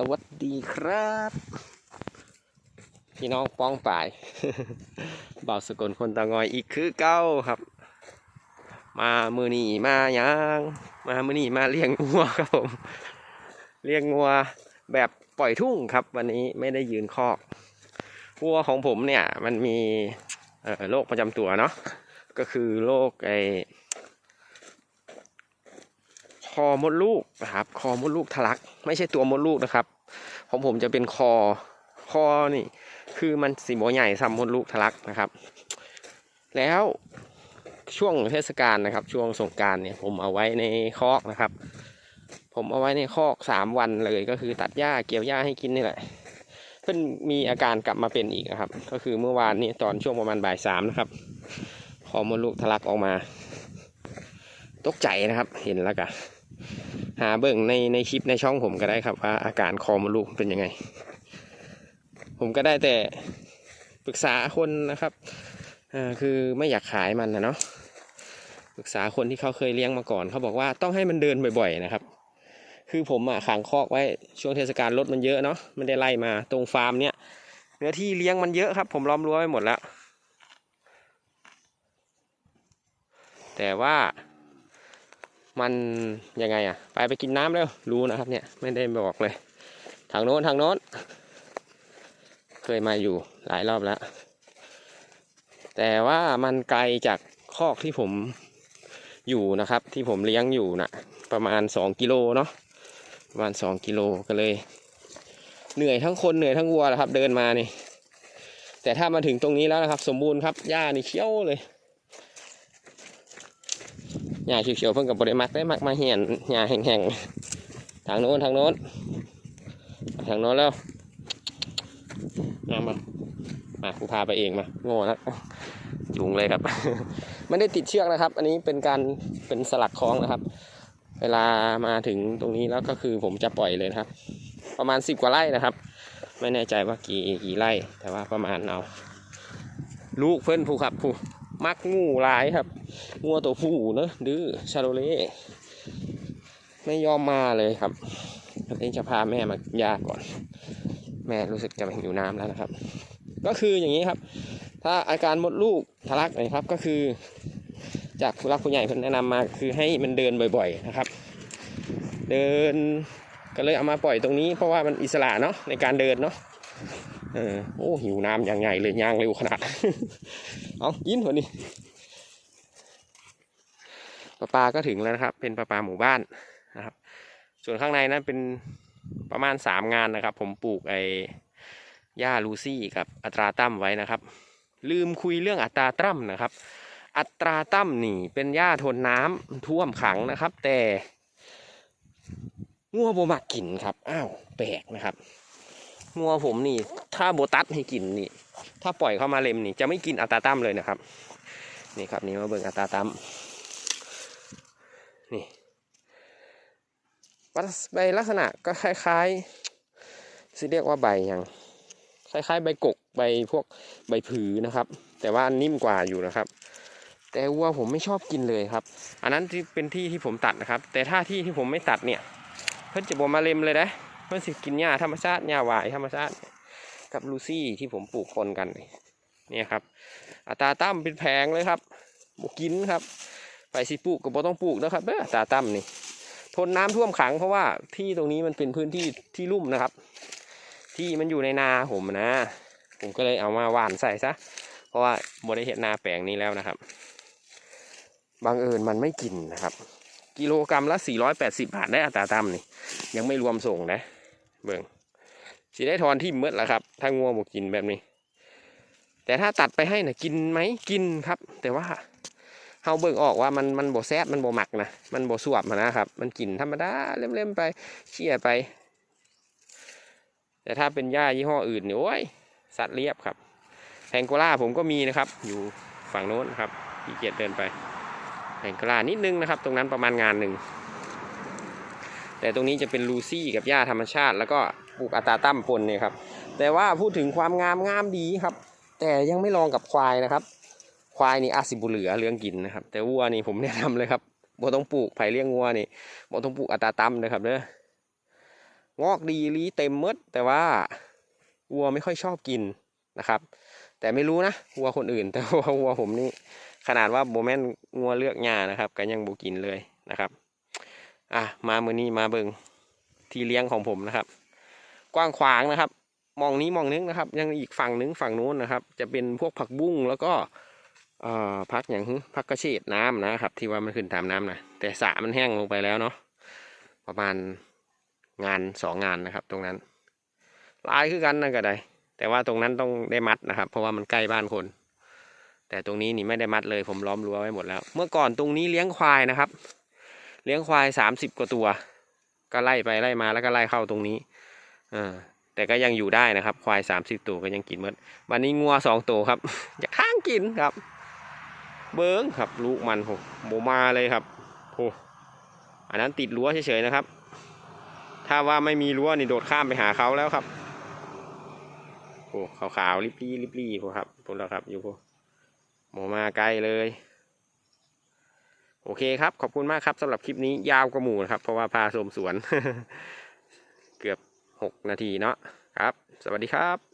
สวัสดีครับ พี่น้องป้องป่ายบ่าวสกลคนตางอยอีกคือเก้าครับ มามือนีมายังมามือนีมาเลี้ยงงัวครับผมเลี้ยงงัวแบบปล่อยทุ่งครับ วันนี้ไม่ได้ยืนคอกวัวของผมเนี่ยมันมีโรคประจำตัวเนาะก็คือโรคไอ อมดลูกนะครับ คอมดลูกทะลัก ไม่ใช่ตัวมดลูกนะครับของผมจะเป็นคอ คอนี่ คือมันสีโมใหญ่ซ้ำมดลูกทะลักนะครับ แล้วช่วงเทศกาลนะครับ ช่วงสงการเนี่ยผมเอาไว้ในคอกนะครับ ผมเอาไว้ในคอกสามวันเลยก็คือตัดหญ้าเกี่ยวหญ้าให้กินนี่แหละเพิ่นมีอาการกลับมาเป็นอีกนะครับ ก็คือเมื่อวานนี้ตอนช่วงประมาณบ่ายสามนะครับคอมดลูกทะลักออกมา ตกใจนะครับ เห็นแล้วกัน หาเบิ่งในในคลิปในช่องผมก็ได้ครับว่าอาการคอมดลูกเป็นยังไง ผมก็ได้แต่ปรึกษาคนนะครับอ่าคือไม่อยากขายมันนะเนาะปรึกษาคนที่เขาเคยเลี้ยงมาก่อน เขาบอกว่าต้องให้มันเดินบ่อย ๆ นะครับ คือผมอะขังคอกไว้ช่วงเทศกาลรถมันเยอะเนาะไม่ได้ไล่มาตรงฟาร์มเนี้ยเนื้อที่เลี้ยงมันเยอะครับ ผมล้อมรั้วไว้หมดแล้วแต่ว่า มันยังไงอะ ไปไปกินน้ำเร็วรู้นะครับเนี่ยไม่ได้บอกเลย ทางโน้นทางโน้น เคยมาอยู่หลายรอบแล้ว แต่ว่ามันไกลจากคอกที่ผมอยู่นะครับ ที่ผมเลี้ยงอยู่นะประมาณสองกิโลเนาะประมาณสองกิโลก็เลย เหนื่อยทั้งคนเหนื่อยทั้งวัวแหละครับ เดินมานี่ แต่ถ้ามาถึงตรงนี้แล้วนะครับ สมบูรณ์ครับหญ้านี่เขี้ยวเลย หญ้าเขียวๆเพิ่งกับบริมักได้มักมาเหียนหญ้าแห้งๆทางโน้นทางโน้นทางโน้นแล้วมามามากูพาไปเองมาโง่นะจุงเลยครับ ไม่ได้ติดเชือกนะครับ อันนี้เป็นการเป็นสลักคล้องนะครับ เวลามาถึงตรงนี้แล้วก็คือผมจะปล่อยเลยครับ ประมาณสิบกว่าไร่นะครับ ไม่แน่ใจว่ากี่กี่ไร่แต่ว่าประมาณเอา ลูกเพื่นผู้ครับผู้มักงูหลายครับงัวตัวผู้เนอะดื้อชาโลเล่ไม่ยอมมาเลยครับเองจะพาแม่มายาก่อน แม่รู้สึกจะหิวน้ำแล้วนะครับ ก็คืออย่างนี้ครับ ถ้าอาการมดลูกทะลักนะครับก็คือ จากผู้รักผู้ใหญ่เพิ่นแนะนำมาคือให้มันเดินบ่อยๆนะครับ เดินก็เลยเอามาปล่อยตรงนี้เพราะว่ามันอิสระเนาะในการเดินเนาะ เออโอ้หิวน้ำอย่างใหญ่เลยย่างเร็วขนาด เอากินหัวนี้ปลาปลาก็ถึงแล้วนะครับ เป็นปลาปลาหมู่บ้านนะครับ ส่วนข้างในนั้นเป็นประมาณสามงานนะครับ ผมปลูกไอ้หญ้าลูซี่กับอัตราตั้มไว้นะครับ ลืมคุยเรื่องอัตราตั้มนะครับ อัตราตั้มนี่เป็นหญ้าทนน้ำท่วมขังนะครับ แต่งัวโบมักกินครับอ้าวแปลกนะครับ งัวผมนี่ ถ้าโบตัสให้กินนี่ ถ้าปล่อยเข้ามาเล็มนี่ จะไม่กินอัตราตั้มเลยนะครับ นี่ครับนี่มาเบิ่งอัตราตั้มนี่ใบลักษณะก็คล้ายๆสิเรียกว่าใบยังคล้ายๆ ใบกกใบพวกใบผือนะครับ แต่ว่านิ่มกว่าอยู่นะครับ แต่วัวผมไม่ชอบกินเลยครับ อันนั้นที่เป็นที่ที่ผมตัดนะครับ แต่ถ้าที่ที่ผมไม่ตัดเนี่ย เพิ่นจะบอมาเล็มเลยนะ เพิ่นสิกินหญ้าธรรมชาติหญ้าหวายธรรมชาติ กับลูซี่ที่ผมปลูกคนกันเนี่ยครับ อัตราตั้มเป็นแพงเลยครับบกินครับ ไปสิปลูกก็บ่ต้องปลูกนะครับเด้ออัตราตั้มนี่ ทนน้ำท่วมขังเพราะว่าที่ตรงนี้มันเป็นพื้นที่ที่ลุ่มนะครับ ที่มันอยู่ในนาผมนะ ผมก็เลยเอามาหว่านใส่ซะเพราะว่าบริเห็นนาแปลงนี้แล้วนะครับบางเอิญมันไม่กินนะครับ กิโลกรรัมละ 480 บาทได้อัตราตั้มนี่ยังไม่รวมส่งนะ เบิ่งสิได้ทอนที่เมื่อละครับ ถ้างัวบกินแบบนี้ แต่ถ้าตัดไปให้นะกินไหมกินครับ แต่ว่าเฮาเบิ่งออกว่ามันมันโบแซดมันโบหมักนะมันโบสวบนะครับ มันกินธรรมดาเล่มๆไปเชี่ยไป แต่ถ้าเป็นหญ้ายี่ห้ออื่นเนี่ยโอ้ยสัตว์เรียบครับแพงโกล่าผมก็มีนะครับ อยู่ฝั่งโน้นครับพี่เกียรเดินไปแพงโกล่านิดนึงนะครับ ตรงนั้นประมาณงานหนึ่ง แต่ตรงนี้จะเป็นลูซี่กับหญ้าธรรมชาติ แล้วก็ปลูกอัตราตั้มปนเนี่ยครับ แต่ว่าพูดถึงความงามงามดีครับ แต่ยังไม่ลองกับควายนะครับ ควายนี่อาสิบุเหลือเรื่องกินนะครับ แต่วัวนี่ผมแนะนำเลยครับบ่ต้องปลูกไผ่เลี้ยงวัวนี่บ่ต้องปลูกอัตราตั้มนะครับเด้องอกดีลีเต็มมด แต่ว่าวัวไม่ค่อยชอบกินนะครับ แต่ไม่รู้นะวัวคนอื่น แต่ว่าวัวผมนี่ขนาดว่าโบแมนงัวเลือกหญ้านะครับก็ยังโบกินเลยนะครับ อะมามือนี้มาเบิงที่เลี้ยงของผมนะครับ กว้างขวางนะครับ มองนี้มองนึงนะครับ ยังอีกฝั่งนึงฝั่งนู้นนะครับ จะเป็นพวกผักบุ้งแล้วก็เอ่อพักอย่างพักกระเฉดน้ำนะครับ ที่ว่ามันขึ้นตามน้ำนะแต่สระมันแห้งลงไปแล้วเนาะประมาณงานสองงานนะครับ ตรงนั้นลายคือกันนั่นก็ได้ แต่ว่าตรงนั้นต้องได้มัดนะครับ เพราะว่ามันใกล้บ้านคน แต่ตรงนี้นี่ไม่ได้มัดเลย ผมล้อมรั้วไว้หมดแล้ว เมื่อก่อนตรงนี้เลี้ยงควายนะครับ เลี้ยงควายสามสิบกว่าตัว ก็ไล่ไปไล่มาแล้วก็ไล่เข้าตรงนี้อ่าแต่ก็ยังอยู่ได้นะครับ ควายสามสิบตัวก็ยังกินหมดวันนี้งัวสองตัวครับ อยากข้างกินครับ เบิ้งครับลูกมันโหโมมาเลยครับโหอันนั้นติดรั้วเฉยๆนะครับ ถ้าว่าไม่มีรั้วนี่โดดข้ามไปหาเขาแล้วครับโอ้ขาวๆริบลี่ริบลี่พวกครับพวกเราครับอยู่พวกโมมาไกลเลย โอเคครับ ขอบคุณมากครับสำหรับคลิปนี้ยาวกระหมูนะครับ เพราะว่าพาชมสวน เกือบหกนาทีเนาะครับ สวัสดีครับ